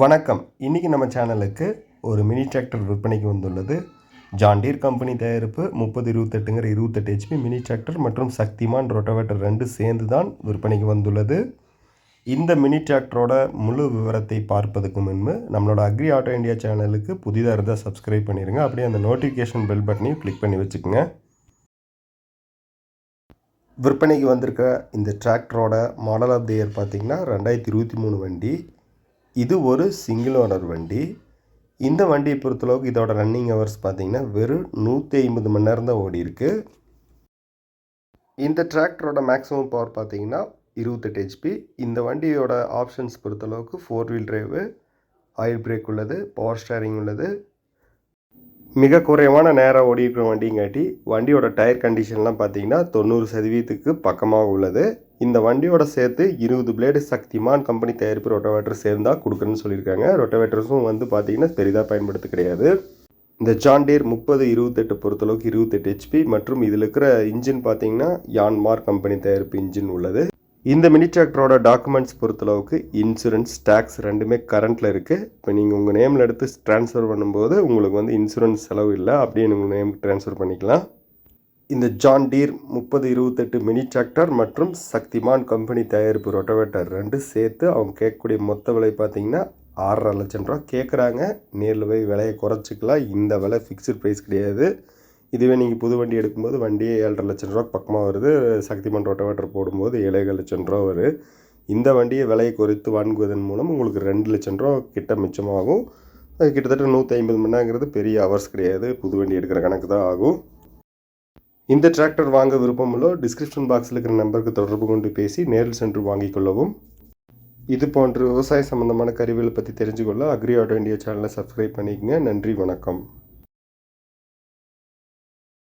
வணக்கம். இன்றைக்கி நம்ம சேனலுக்கு ஒரு மினி டிராக்டர் விற்பனைக்கு வந்துள்ளது. ஜாண்டீர் கம்பெனி தயாரிப்பு முப்பது இருபத்தெட்டுங்கிற இருபத்தெட்டு ஹெச்பி மினி டிராக்டர் மற்றும் சக்திமான் ரொட்டவேட்டர் ரெண்டு சேர்ந்து தான் விற்பனைக்கு வந்துள்ளது. இந்த மினி டிராக்டரோட முழு விவரத்தை பார்ப்பதுக்கு முன்பு நம்மளோட அக்ரி ஆட்டோ இந்தியா சேனலுக்கு புதிதாக இருந்தால் சப்ஸ்கிரைப் பண்ணிடுங்க அப்படியே அந்த நோட்டிஃபிகேஷன் பெல் பட்டனையும் கிளிக் பண்ணி வச்சுக்கோங்க. விற்பனைக்கு வந்திருக்க இந்த டிராக்டரோட மாடல் ஆஃப் தி இயர் பார்த்தீங்கன்னா ரெண்டாயிரத்தி இருபத்தி மூணு வண்டி. இது ஒரு சிங்கிள் ஓனர் வண்டி. இந்த வண்டியை பொறுத்தளவுக்கு இதோட ரன்னிங் ஹவர்ஸ் பார்த்தீங்கன்னா வெறும் நூற்றி ஐம்பது மணி நேரம் தான் ஓடி இருக்கு. இந்த டிராக்டரோட மேக்ஸிமம் பவர் பார்த்தீங்கன்னா இருபத்தெட்டு ஹெச்பி இந்த வண்டியோட ஆப்ஷன்ஸ் பொறுத்தளவுக்கு four wheel drive oil brake உள்ளது பவர் ஸ்டேரிங் உள்ளது. மிக குறைவான நேரம் ஓடி இருக்கிற வண்டிங்காட்டி வண்டியோட டயர் கண்டிஷன்லாம் பார்த்தீங்கன்னா தொண்ணூறு சதவீதத்துக்கு பக்கமாக உள்ளது. இந்த வண்டியோட சேர்த்து இருபது பிளேடு சக்திமான் கம்பெனி தயாரிப்பு ரொட்டவேட்டர் சேர்ந்தா கொடுக்குறேன்னு சொல்லியிருக்காங்க. ரொட்டவேட்டர்ஸும் வந்து பார்த்தீங்கன்னா பெரிதாக பயன்படுத்த கிடையாது. இந்த ஜாண்டீர் முப்பது இருபத்தெட்டு பொறுத்தளவுக்கு இருபத்தெட்டு ஹெச்பி மற்றும் இதில் இருக்கிற இன்ஜின் பார்த்தீங்கன்னா யான்மார் கம்பெனி தயாரிப்பு இன்ஜின் உள்ளது. இந்த மினி டிராக்டரோட டாக்குமெண்ட்ஸ் பொறுத்தளவுக்கு இன்சூரன்ஸ் டேக்ஸ் ரெண்டுமே கரண்ட்டில் இருக்குது இப்போ நீங்கள் உங்கள் நேமில் எடுத்து ட்ரான்ஸ்ஃபர் பண்ணும்போது உங்களுக்கு வந்து இன்சூரன்ஸ் செலவு இல்லை. அப்படியே உங்கள் நேமுக்கு ட்ரான்ஸ்ஃபர் பண்ணிக்கலாம். இந்த ஜான் டீர் முப்பது இருபத்தெட்டு மினி டிராக்டர் மற்றும் சக்திமான் கம்பெனி தயாரிப்பு ரொட்டவேட்டர் ரெண்டு சேர்த்து அவங்க கேட்கக்கூடிய மொத்த விலை பார்த்தீங்கன்னா ஆறரை லட்சம் ரூபா கேட்குறாங்க. நேரில் போய் விலையை குறைச்சிக்கலாம். இந்த விலை ஃபிக்ஸ்டு ப்ரைஸ் கிடையாது. இதுவே நீங்கள் புது வண்டி எடுக்கும்போது வண்டியே ஏழரை லட்சம் ரூபா பக்கமாக வருது. சக்திமான் ரொட்டவேட்டர் போடும்போது ஏழேகால் லட்சம் ரூபா வரும் இந்த வண்டியை விலையை குறைத்து வாங்குவதன் மூலம் உங்களுக்கு ரெண்டு லட்சம் ரூபா கிட்ட மிச்சமாகும். அது கிட்டத்தட்ட நூற்றி ஐம்பது மணி நேரங்கிறது பெரிய ஹவர்ஸ் கிடையாது. புது வண்டி எடுக்கிற கணக்கு தான் ஆகும். இந்த டிராக்டர் வாங்க விருப்பமுள்ளோ டிஸ்கிரிப்ஷன் பாக்ஸில் இருக்கிற நம்பருக்கு தொடர்பு கொண்டு பேசி நேரில் சென்று வாங்கிக் கொள்ளவும். இது போன்ற விவசாய சம்பந்தமான கருவிகளை பற்றி தெரிஞ்சுக்கொள்ள அக்ரி ஆட்டோ இந்தியா சேனலை சப்ஸ்கிரைப் பண்ணிக்கங்க. நன்றி வணக்கம்.